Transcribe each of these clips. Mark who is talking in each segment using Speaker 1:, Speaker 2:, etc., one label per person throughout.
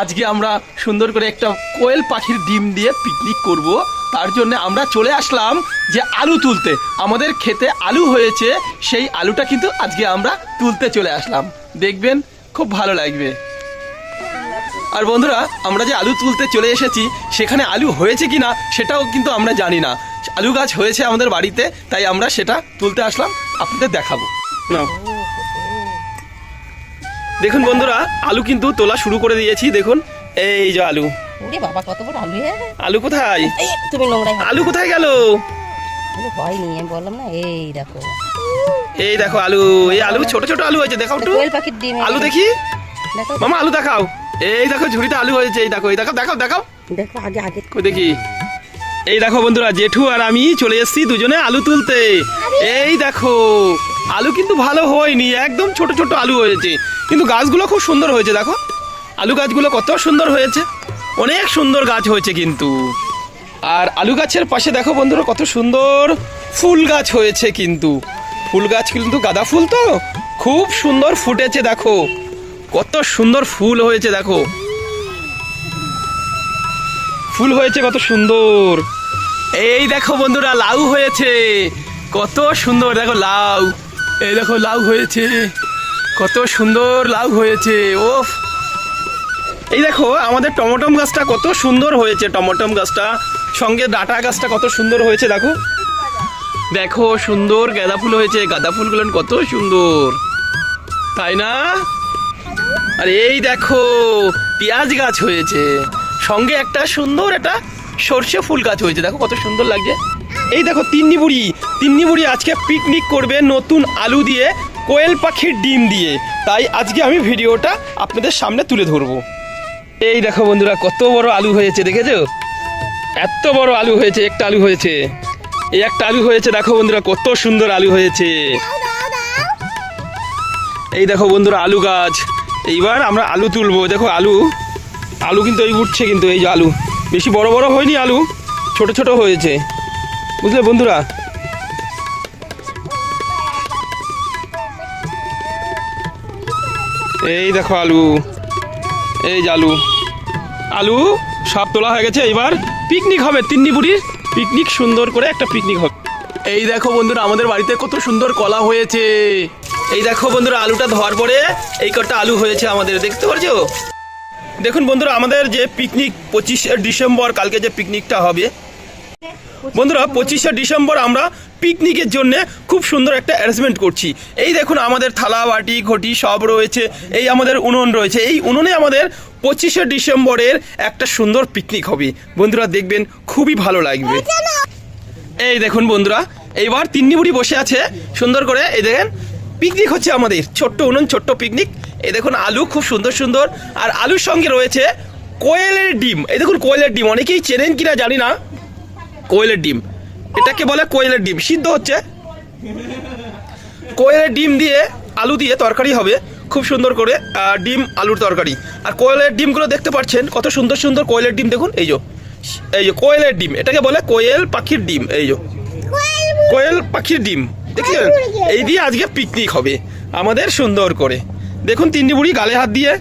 Speaker 1: আজকে আমরা সুন্দর করে একটা কোয়েল পাখির ডিম দিয়ে পিকনিক করব। তার জন্য আমরা চলে আসলাম যে আলু তুলতে। আমাদের খেতে আলু হয়েছে, সেই আলুটা কিন্তু আজকে আমরা তুলতে চলে আসলাম। দেখবেন, খুব ভালো লাগবে। আর বন্ধুরা আমরা যে আলু তুলতে চলে এসেছি সেখানে আলু হয়েছে কিনা সেটাও কিন্তু আমরা জানি না। আলু গাছ হয়েছে আমাদের বাড়িতে তাই আমরা সেটা তুলতে আসলাম আপনাদের দেখাবো। নাও। দেখুন বন্ধুরা আলু কিন্তু তোলা শুরু করে দিয়েছি দেখুন এই যে আলু।
Speaker 2: ওরে বাবা কত বড় আলু
Speaker 1: আলু কোথায়?
Speaker 2: তুমি
Speaker 1: আলু কোথায় গেল?
Speaker 2: আমি বললাম না এই দেখো।
Speaker 1: এই দেখো আলু এই আলু ছোট ছোট আলু হয়েছে দেখাও একটু।
Speaker 2: ডিম
Speaker 1: আলু দেখি। মামা আলু দেখাও। এই দেখো ঝুড়িতে আলু হয়েছে এই দেখো এই দেখো দেখো দেখাও।
Speaker 2: দেখো আগে আগে।
Speaker 1: কই দেখি? এই দেখো বন্ধুরা জেঠু আর আমি চলে এসেছি দুজনে আলু তুলতে। এই দেখো আলু কিন্তু ভালো হয়নি একদম ছোট ছোট আলু হয়েছে। কিন্তু গাছগুলো খুব সুন্দর হয়েছে দেখো। আলু গাছগুলো কত সুন্দর হয়েছে। অনেক সুন্দর গাছ হয়েছে কিন্তু। আর আলু গাছের পাশে দেখো বন্ধুরা কত সুন্দর ফুল গাছ হয়েছে কিন্তু। ফুল গাছ কিন্তু গাঁদা ফুল তো? খুব সুন্দর ফুটেছে দেখো। কত সুন্দর ফুল হয়েছে, দেখো। ফুল হয়েছে কত সুন্দর। এই দেখো বন্ধুরা, লাউ হয়েছে। কত সুন্দর, দেখো লাউ। এই দেখো লাউ হয়েছে। কত সুন্দর লাউ হয়েছে, ওফ। এই দেখো, আমাদের টমেটম গাছটা কত সুন্দর হয়েছে, টমেটম গাছটা। সঙ্গে ডাটা গাছটা কত সুন্দর হয়েছে, দেখো। দেখো, সুন্দর গাঁদা ফুল হয়েছে, গাঁদা ফুলগুলো কত সুন্দর। তাই না? আর এই দেখো, পেঁয়াজ গাছ হয়েছে। সঙ্গে একটা সুন্দর একটা সর্ষে ফুল গাছ হয়েছে। দেখো কত সুন্দর লাগছে। এই দেখো তিন্নি বুড়ি। তিন্নি বুড়ি আজকে পিকনিক করবে নতুন আলু দিয়ে, কোয়েল পাখির ডিম দিয়ে। তাই আজকে আমি ভিডিওটা আপনাদের সামনে তুলে ধরবো। এই দেখো বন্ধুরা, কত বড় আলু হয়েছে, দেখেছ? এত বড় আলু হয়েছে, একটা আলু হয়েছে। এই একটা আলু হয়েছে, দেখো বন্ধুরা, কত সুন্দর আলু হয়েছে। এই দেখো বন্ধুরা, আলু গাছ। এইবার আমরা আলু তুলবো। দেখো আলু। আলু কিন্তু এই উঠছে কিন্তু, এই যে আলু। বেশি বড় বড় হয়নি আলু, ছোট ছোট হয়েছে। বুঝলে বন্ধুরা? এই দেখো আলু। এই যে আলু। আলু সব তোলা হয়ে গেছে এবার পিকনিক হবে তিন্নি বুড়ির পিকনিক সুন্দর করে একটা পিকনিক হবে। এই দেখো বন্ধুরা, আমাদের বাড়িতে কত সুন্দর কলা হয়েছে। এই দেখো বন্ধুরা, আলুটা ধোয়ার পরে এই কটা আলু হয়েছে আমাদের, দেখতে পারছ? দেখুন বন্ধুরা, আমাদের যে পিকনিক পঁচিশে ডিসেম্বর, কালকে যে পিকনিকটা হবে। বন্ধুরা, পঁচিশে ডিসেম্বর আমরা পিকনিকের জন্য খুব সুন্দর একটা অ্যারেঞ্জমেন্ট করছি। এই দেখুন, আমাদের থালা, বাটি, ঘটি সব রয়েছে, এই আমাদের উনুন রয়েছে। এই উনুনে আমাদের পঁচিশে ডিসেম্বরের একটা সুন্দর পিকনিক হবে। বন্ধুরা, দেখবেন, খুবই ভালো লাগবে। এই দেখুন বন্ধুরা, এইবার তিন্নি বুড়ি বসে আছে, সুন্দর করে, এই দেখেন পিকনিক হচ্ছে আমাদের ছোট্ট উনুন ছোট্ট পিকনিক। এই দেখুন আলু খুব সুন্দর সুন্দর। আর আলুর সঙ্গে রয়েছে কোয়েলের ডিম। এই দেখুন কোয়েলের ডিম। অনেকেই চেনেন কিনা জানি না। কোয়েলের ডিম। এটাকে বলে কোয়েলের ডিম। সিদ্ধ হচ্ছে। কোয়েলের ডিম দিয়ে আলু দিয়ে তরকারি হবে খুব সুন্দর করে ডিম আলুর তরকারি। আর কোয়েলের ডিমগুলো দেখতে পাচ্ছেন কত সুন্দর সুন্দর কোয়েলের ডিম দেখুন। এই যে এই যে কোয়েলের ডিম। এটাকে বলে কোয়েল পাখির ডিম। এই যে কোয়েল পাখির ডিম। দেখলেন এই দিয়ে আজকে পিকনিক হবে। আমাদের সুন্দর করে। দেখুন তিন্নি বুড়ি গালে হাত দিয়ে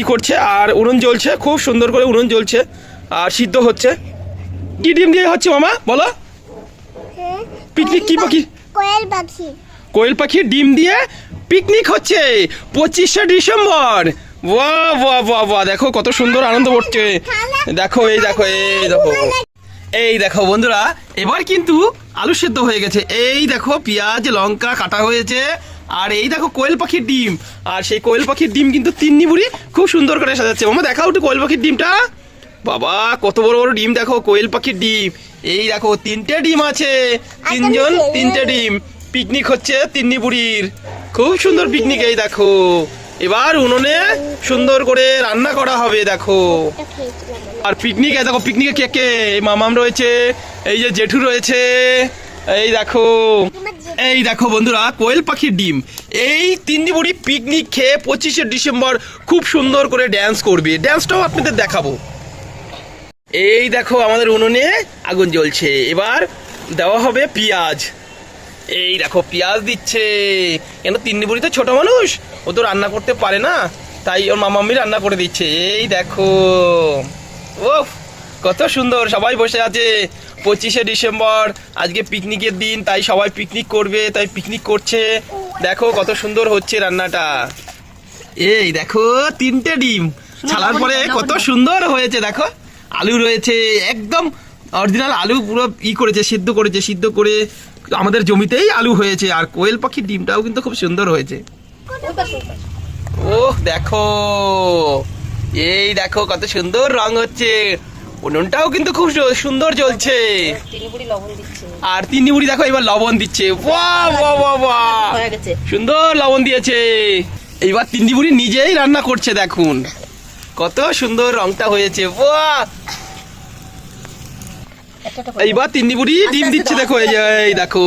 Speaker 1: ই করছে আর উনুন জ্বলছে খুব সুন্দর করে উনুন জ্বলছে আর সিদ্ধ হচ্ছে। কি ডিম দিয়ে হচ্ছে মামা? বলো। পিকনিক কি পাখি?
Speaker 3: কোয়েল পাখি।
Speaker 1: কোয়েল পাখির ডিম দিয়ে পিকনিক হচ্ছে পঁচিশে ডিসেম্বর। বাহ বাহ বাহ বাহ দেখো কত সুন্দর আনন্দ করছে। দেখো এই দেখো এই দেখো। এই দেখো বন্ধুরা এবার কিন্তু আলু সেদ্ধ হয়ে গেছে। এই দেখো পেঁয়াজ লঙ্কা কাটা হয়েছে আর এই দেখো কোয়েল পাখির ডিম। আর সেই কোয়েল পাখির ডিম কিন্তু তিন্নি বুড়ি খুব সুন্দর করে সাজাচ্ছে। মামা দেখাও একটু কোয়েল পাখির ডিমটা। বাবা কত বড় বড় ডিম দেখো কোয়েল পাখির ডিম। এই দেখো তিনটে ডিম আছে। তিনজন তিনটে ডিম। পিকনিক হচ্ছে তিন্নি বুড়ির খুব সুন্দর পিকনিক এই দেখো। এবার উনুনে সুন্দর করে রান্না করা হবে, দেখো। আর পিকনিকে দেখো পিকনিকে কে কে? এই মামাম রয়েছে, এই যে জেঠু রয়েছে, এই দেখো এই দেখো বন্ধুরা, কোয়েল পাখির ডিম। এই তিন্নি বুড়ি পিকনিক খেয়ে পঁচিশে ডিসেম্বর খুব সুন্দর করে ড্যান্স করবে। ড্যান্সটাও আপনাদের দেখাবো। এই দেখো আমাদের উনুনে আগুন জ্বলছে। এবার দেওয়া হবে পেঁয়াজ। এই দেখো, পেঁয়াজ দিচ্ছে। কেন, তিন্নি বুড়ি তো ছোট মানুষ? ও তো রান্না করতে পারে না, তাই ওর মামা মামাম্মি রান্না করে দিচ্ছে। এই দেখো। ও কত সুন্দর, সবাই বসে আছে। পঁচিশে ডিসেম্বর, আজকে পিকনিকের দিন, তাই সবাই পিকনিক করবে, তাই পিকনিক করছে। দেখো কত সুন্দর হচ্ছে রান্নাটা। এই দেখো, তিনটে ডিম। ছালার পরে কত সুন্দর হয়েছে, দেখো। আলু রয়েছে, একদম অরিজিনাল আলু পুরো ই করেছে, সিদ্ধ করেছে, সিদ্ধ করে আমাদের জমিতেই আলু হয়েছে। আর কোয়েল পাখির ডিমটাও কিন্তু খুব সুন্দর হয়েছে। ওহ দেখো। এই দেখো কত সুন্দর রং হচ্ছে। উনুনটাও কিন্তু খুব সুন্দর জ্বলছে আর তিন্নি বুড়ি দেখো এবার লবণ দিচ্ছে। সুন্দর লবণ দিয়েছে। এইবার তিন্নি বুড়ি নিজেই রান্না করছে দেখুন। কত সুন্দর রংটা হয়েছে। এইবার তিন্নি বুড়ি ডিম দিচ্ছে দেখো এই যে এই দেখো।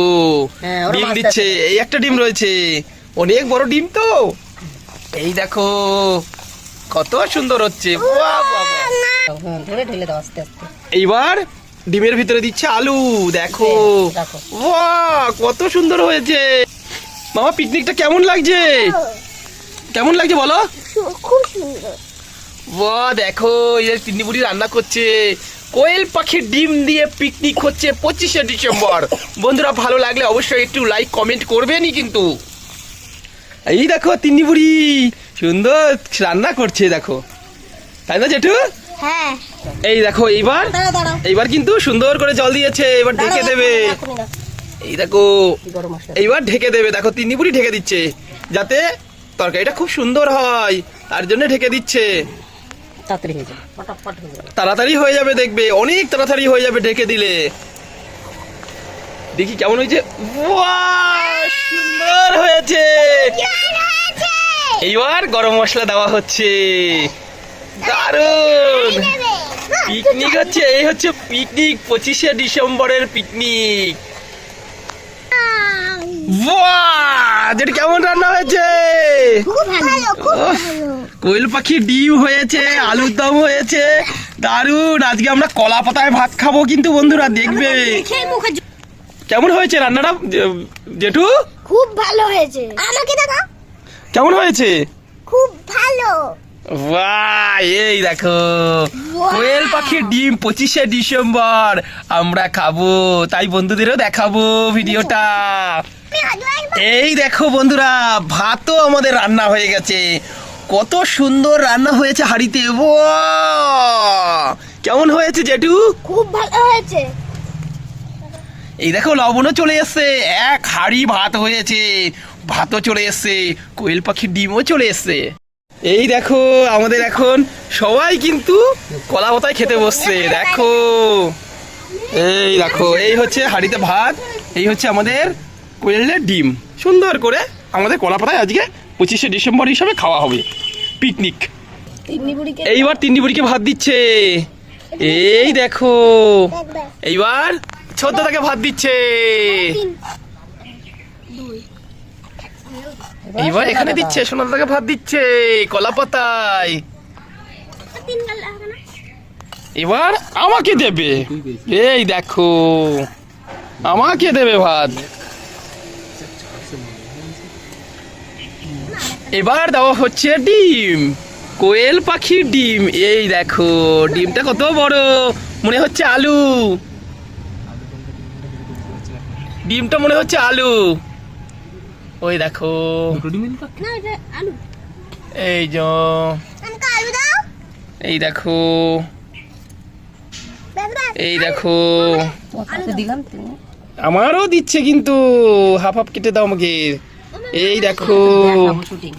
Speaker 2: হ্যাঁ,
Speaker 1: ডিম দিচ্ছে এই একটা ডিম রয়েছে। অনেক বড় ডিম তো। এই দেখো কত সুন্দর হচ্ছে। বাহ, বাহ, বাহ।
Speaker 2: দাও, ধরে ঢেলে দাও আস্তে আস্তে।
Speaker 1: এইবার ডিমের ভিতরে দিচ্ছে আলু দেখো।
Speaker 2: দেখো।
Speaker 1: বাহ কত সুন্দর হয়েছে। মামা পিকনিকটা কেমন লাগছে? কেমন লাগছে বলো?
Speaker 4: খুব সুন্দর।
Speaker 1: বাহ দেখো এই যে তিন্নি বুড়ি রান্না করছে। কোয়েল পাখির ডিম দিয়ে পিকনিক হচ্ছে পঁচিশে ডিসেম্বর। বন্ধুরা ভালো লাগলে অবশ্যই একটু লাইক কমেন্ট করবেনই কিন্তু। এই দেখো তিন্নি বুড়ি। সুন্দর রান্না করছে দেখো। তাই না জেঠু?
Speaker 4: হ্যাঁ।
Speaker 1: এই দেখো এইবার এইবার কিন্তু সুন্দর করে জল দিয়েছে এবার ঢেকে দেবে। এই দেখো এইবার ঢেকে দেবে। দেখো তিন্নি বুড়ি ঢেকে দিচ্ছে যাতে তরকারিটা খুব সুন্দর হয় তার জন্য ঢেকে দিচ্ছে।
Speaker 2: তাড়াতাড়ি হয়ে যাবে
Speaker 1: দেখবে। অনেক তাড়াতাড়ি হয়ে যাবে ঢেকে দিলে। দেখি কেমন হয়েছে। বাহ, সুন্দর হয়েছে। এইবার গরম মশলা দেওয়া হচ্ছে। দারুণ পিকনিক হচ্ছে এই হচ্ছে পিকনিক পঁচিশে ডিসেম্বরের পিকনিক। যেটা কেমন রান্না হয়েছে? কোয়েল পাখির ডিম হয়েছে আলুর দম হয়েছে। দারুণ আজকে আমরা কলা পাতায় ভাত খাব কিন্তু বন্ধুরা দেখবে। কেমন হয়েছে রান্নাটা? জেঠু?
Speaker 4: খুব ভালো হয়েছে। আমাকে দেখা
Speaker 1: কেমন হয়েছে?
Speaker 4: খুব ভালো।
Speaker 1: বাহ এই দেখো। কোয়েল পাখির ডিম পঁচিশে ডিসেম্বর আমরা খাব তাই বন্ধুদেরও দেখাবো ভিডিওটা। এই দেখো বন্ধুরা ভাতও আমাদের রান্না হয়ে গেছে। কত সুন্দর রান্না হয়েছে হাড়িতে! কেমন হয়েছে জেঠু?
Speaker 4: খুব ভালো হয়েছে।
Speaker 1: এই দেখো লবণও চলে এসছে। এক হাড়ি ভাত হয়েছে। ভাতও চলে এসছে। কোয়েল পাখির ডিমও চলে এসছে। এই দেখো আমাদের এখন সবাই কিন্তু কলা পাতায় খেতে বসছে। দেখো। এই দেখো এই হচ্ছে হাড়িতে ভাত। এই হচ্ছে আমাদের কোয়েলের ডিম। সুন্দর করে আমাদের কলা পাতায় আজকে পঁচিশে ডিসেম্বর হিসাবে খাওয়া হবে। পিকনিক। এইবার তিন্নি বুড়িকে ভাত দিচ্ছে। এই দেখো। এইবার ছোদ্দা তাকে ভাত দিচ্ছে। এইবার এখানে দিচ্ছে সোনার তাকে ভাত দিচ্ছে, কলা পাতায়। এবার আমাকে দেবে। এই দেখো, আমাকে দেবে ভাত। এবার দেওয়া হচ্ছে ডিম, কোয়েল পাখির ডিম। এই দেখো, ডিমটা কত বড়, মনে হচ্ছে আলু। ডিমটা মনে হচ্ছে আলু। ওই দেখো।
Speaker 4: না এটা আলু।
Speaker 1: এই
Speaker 4: দাও।
Speaker 1: এই দেখো। এই দেখো। আমারও দিচ্ছে কিন্তু। হাফ হাফ কেটে দাও আমাকে। এই দেখো।
Speaker 2: শুটিং